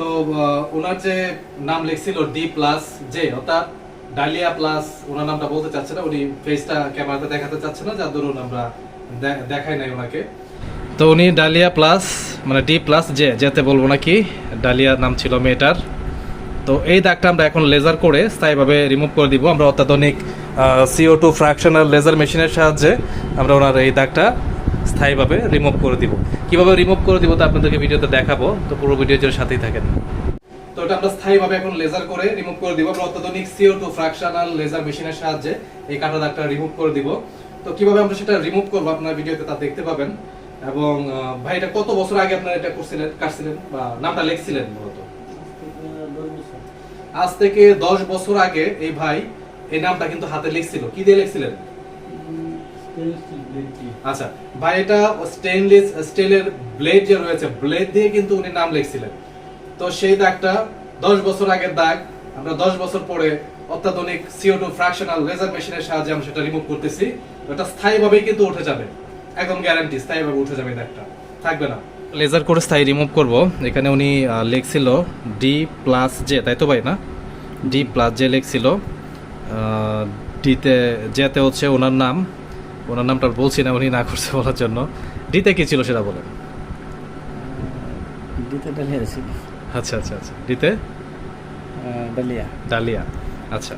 তো ওনার যে নাম লিখছিল ডি প্লাস জে অর্থাৎ ডালিয়া প্লাস ওনার নামটা বলতে চাচ্ছে না, উনি ফেসটা ক্যামেরাতে দেখাতে চাচ্ছে না, যার দরুন আমরা দেখাই নাই ওনাকে। তো উনি ডালিয়া প্লাস মানে ডি প্লাস জে যেতে বলব নাকি? ডালিয়া নাম ছিল মেয়েটার। তো এই দাগটা আমরা এখন লেজার করে স্থায়ীভাবে রিমুভ করে দিব। আমরা অত্যাধুনিক সিও টু ফ্র্যাকশনাল লেজার মেশিনের সাহায্যে আমরা ওনার এই দাগটা স্থায়ীভাবে রিমুভ করে দিব। কীভাবে রিমুভ করে দিব তা আপনাদেরকে ভিডিওতে দেখাবো, তো পুরো ভিডিওর জন্য সাথেই থাকেন। তো এটা আমরা স্থায়ীভাবে এখন লেজার করে রিমুভ করে দিব। আমরা অত্যাধুনিক সিও টু ফ্র্যাকশনাল লেজার মেশিনের সাহায্যে এই কাটা দাগটা রিমুভ করে দিব। তো কীভাবে আমরা সেটা রিমুভ করব আপনার ভিডিওতে তা দেখতে পাবেন। এবং ভাই, এটা কত বছর আগে আপনারা এটা করছিলেন, কাটছিলেন? বা নামটা লিখছিলেন মূলত? আজ থেকে দশ বছর আগে এই ভাই এই নামটা কিন্তু হাতে লিখছিল। কি দিয়ে লিখছিলেন? আচ্ছা ভাই, এটা স্টেনলেস স্টিলের ব্লেড যে রয়েছে ব্লেড দিয়ে কিন্তু উনি নাম লিখছিলেন। তো সেই দাগটা দশ বছর আগের দাগ, আমরা দশ বছর পরে অত্যাধুনিক সিও টু ফ্র্যাকশনাল লেজার মেশিনের সাহায্যে আমরা সেটা রিমুভ করতেছি। ওটা স্থায়ীভাবেই কিন্তু উঠে যাবে। একদম গ্যারান্টি স্থায়ীভাবে উঠে যাবে দাগটা। থাকবে না। লেজার করে স্থায়ী রিমুভ করব। এখানে উনি লিখছিল ডি প্লাস জে তাই তো ভাই না? ডি প্লাস জে লিখছিল। ডিতে জেতে হচ্ছে ওনার নাম ওনার নামটা বলছি না উনি না করছে বলার জন্য। ডিতে কি ছিল সেটা বলেন। ডিতে ডালিয়া আছে আচ্ছা আচ্ছা আচ্ছা। ডিতে? ডালিয়া। ডালিয়া। আচ্ছা।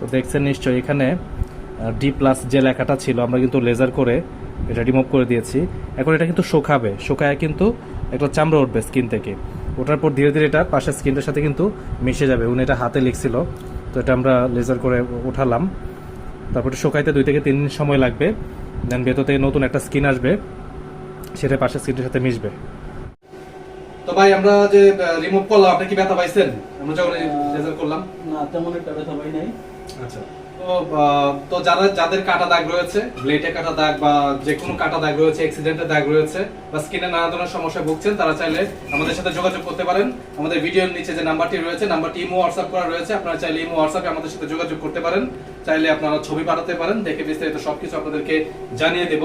তো দেখছেন নিশ্চয়ই এখানে ডি প্লাস যে লেখাটা ছিল, আমরা কিন্তু লেজার করে এটা রিমুভ করে দিয়েছি। এখন এটা কিন্তু শোকাবে। শোকায় কিন্তু একটা চামড়া উঠবে স্কিন থেকে। ওঠার পর ধীরে ধীরে এটা পাশের স্কিনটার সাথে কিন্তু মিশে যাবে। উনি এটা হাতে লিখছিল। তো এটা আমরা লেজার করে উঠালাম। তারপর শোকাইতে দুই থেকে তিন দিন সময় লাগবে। দেন ভেতর থেকে নতুন একটা স্কিন আসবে। সেটা পাশের স্কিনটার সাথে মিশবে। তো ভাই, আমরা যে রিমুভ করলাম, আপনি কি ব্যথা পাইছেন? আমরা যখন লেজার করলাম। না, তেমন একটা ব্যথা পাই নাই। আচ্ছা। তো যারা, যাদের কাটা দাগ রয়েছে ব্লেডে কাটা দাগ বা যে কোনো কাটা দাগ রয়েছে অ্যাক্সিডেন্টের দাগ রয়েছে বা স্কিনে নানা ধরনের সমস্যা ভুগছেন, তারা চাইলে আমাদের সাথে যোগাযোগ করতে পারেন। আমাদের ভিডিওর নিচে যে নাম্বারটি রয়েছে নাম্বারটি ইমো হোয়াটসঅ্যাপ করা রয়েছে, আপনারা চাইলে ইমো হোয়াটসঅ্যাপে আমাদের সাথে যোগাযোগ করতে পারেন। চাইলে আপনারা ছবি পাঠাতে পারেন। দেখে বিস্তারিত সবকিছু আপনাদেরকে জানিয়ে দেব।